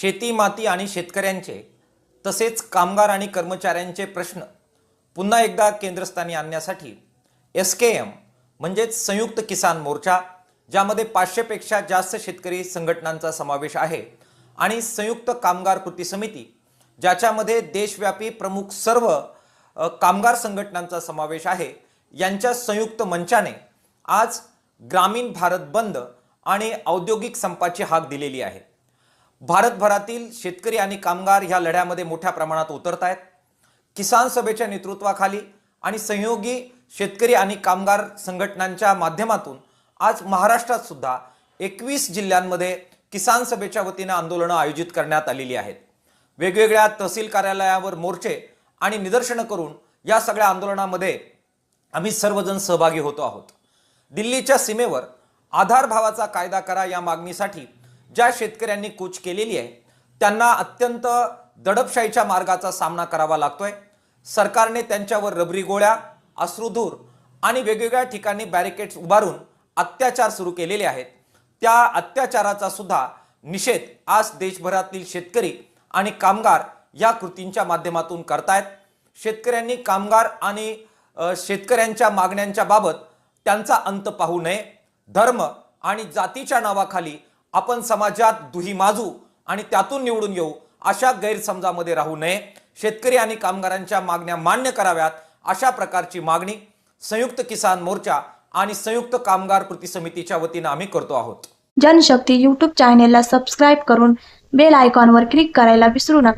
शेती माती आणि शेतकऱ्यांचे तसेच कामगार आणि कर्मचाऱ्यांचे प्रश्न पुन्हा एकदा केंद्रस्थानी आणण्यासाठी एस के एम म्हणजेच संयुक्त किसान मोर्चा ज्यामध्ये पाचशेपेक्षा जास्त शेतकरी संघटनांचा समावेश आहे आणि संयुक्त कामगार कृती समिती ज्याच्यामध्ये देशव्यापी प्रमुख सर्व कामगार संघटनांचा समावेश आहे. यांच्या संयुक्त मंचाने आज ग्रामीण भारत बंद आणि औद्योगिक संपाची हाक दिलेली आहे. भारतभरातील शेतकरी आणि कामगार ह्या लढ्यामध्ये मोठ्या प्रमाणात उतरत आहेत किसान सभेच्या नेतृत्वाखाली आणि सहयोगी शेतकरी आणि कामगार संघटनांच्या माध्यमातून आज महाराष्ट्रात सुद्धा एकवीस जिल्ह्यांमध्ये किसान सभेच्या वतीनं आंदोलनं आयोजित करण्यात आलेली आहेत. वेगवेगळ्या तहसील कार्यालयावर मोर्चे आणि निदर्शनं करून या सगळ्या आंदोलनामध्ये आम्ही सर्वजण सहभागी होतो आहोत. दिल्लीच्या सीमेवर आधार भावाचा कायदा करा या मागणीसाठी ज्या शेतकऱ्यांनी कूच केलेली आहे त्यांना अत्यंत दडपशाहीच्या मार्गाचा सामना करावा लागतोय. सरकारने त्यांच्यावर रबरी गोळ्या अश्रुधूर आणि वेगवेगळ्या ठिकाणी बॅरिकेड्स उभारून अत्याचार सुरू केलेले आहेत. त्या अत्याचाराचा सुद्धा निषेध आज देशभरातील शेतकरी आणि कामगार या कृतींच्या माध्यमातून करतायत. शेतकऱ्यांनी कामगार आणि शेतकऱ्यांच्या मागण्यांच्या बाबत त्यांचा अंत पाहू नये. धर्म आणि जातीच्या नावाखाली आपण समाजात दुही माजू आणि त्यातून निवडून येऊ अशा गैरसमजामध्ये राहू नये. शेतकरी आणि कामगारांच्या मागण्या मान्य कराव्यात अशा प्रकारची मागणी संयुक्त किसान मोर्चा आणि संयुक्त कामगार कृती समितीच्या वतीनं आम्ही करतो आहोत. जनशक्ती यूट्यूब चॅनेलला सबस्क्राईब करून बेल आयकॉनवर क्लिक करायला विसरू नका.